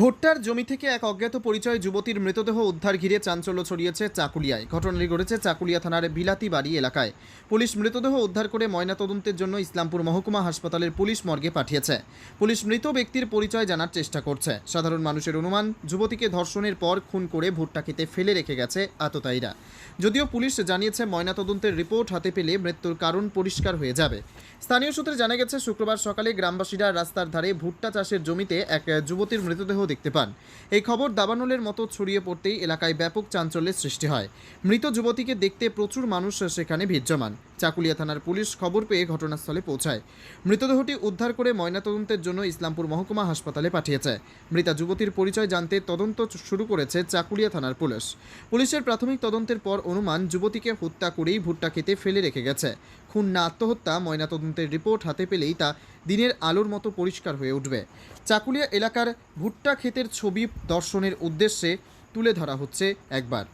ভুট্টার জমি থেকে এক অজ্ঞাত পরিচয় যুবতীর মৃতদেহ উদ্ধার ঘিরে চাঞ্চল্য ছড়িয়েছে চাকুলিয়ায়। ঘটনাটি ঘটেছে চাকুলিয়া থানার বিলাতি বাড়ি এলাকায়। পুলিশ মৃতদেহ উদ্ধার করে ময়নাতদন্তের জন্য ইসলামপুর মহকুমা হাসপাতালের পুলিশ মর্গে পাঠিয়েছে। পুলিশ মৃত ব্যক্তির পরিচয় জানার চেষ্টা করছে। সাধারণ মানুষের অনুমান, যুবতীকে ধর্ষণের পর খুন করে ভুট্টা খেতে ফেলে রেখে গেছে আততায়ীরা। যদিও পুলিশ জানিয়েছে ময়নাতদন্তের রিপোর্ট হাতে পেলে মৃত্যুর কারণ পরিষ্কার হয়ে যাবে। স্থানীয় সূত্রে জানা গেছে, শুক্রবার সকালে গ্রামবাসীরা রাস্তার ধারে ভুট্টা চাষের জমিতে এক যুবতীর মৃতদেহ দেখতে পান। এই খবর দাবানলের মতো ছড়িয়ে পড়তেই এলাকায় ব্যাপক চাঞ্চল্যের সৃষ্টি হয়। মৃত যুবতীকে দেখতে প্রচুর মানুষ সেখানে ভিড় জমান। চাকুলিয়া থানার পুলিশ খবর পেয়ে ঘটনাস্থলে পৌঁছায়। মৃতদেহটি উদ্ধার করে ময়নাতদন্তের জন্য ইসলামপুর মহকুমা হাসপাতালে পাঠিয়েছে। মৃতা যুবতীর পরিচয় জানতে তদন্ত শুরু করেছে চাকুলিয়া থানার পুলিশ। পুলিশের প্রাথমিক তদন্তের পর অনুমান, যুবতীকে হত্যা করেই ভুট্টা খেতে ফেলে রেখে গেছে। খুন না আত্মহত্যা ময়নাতদন্তের রিপোর্ট হাতে পেলেই তা দিনের আলোর মতো পরিষ্কার হয়ে উঠবে। চাকুলিয়া এলাকার ভুট্টা ক্ষেতের ছবি দর্শনের উদ্দেশ্যে তুলে ধরা হচ্ছে একবার।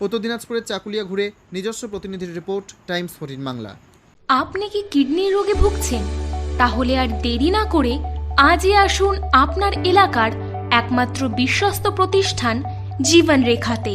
উত্তর দিনাজপুরের চাকুলিয়া ঘুরে নিজস্ব প্রতিনিধির রিপোর্ট, টাইমস ফোর্টিন বাংলা। আপনি কি কিডনি রোগে ভুগছেন? তাহলে আর দেরি না করে আজই আসুন আপনার এলাকার একমাত্র বিশ্বস্ত প্রতিষ্ঠান জীবন রেখাতে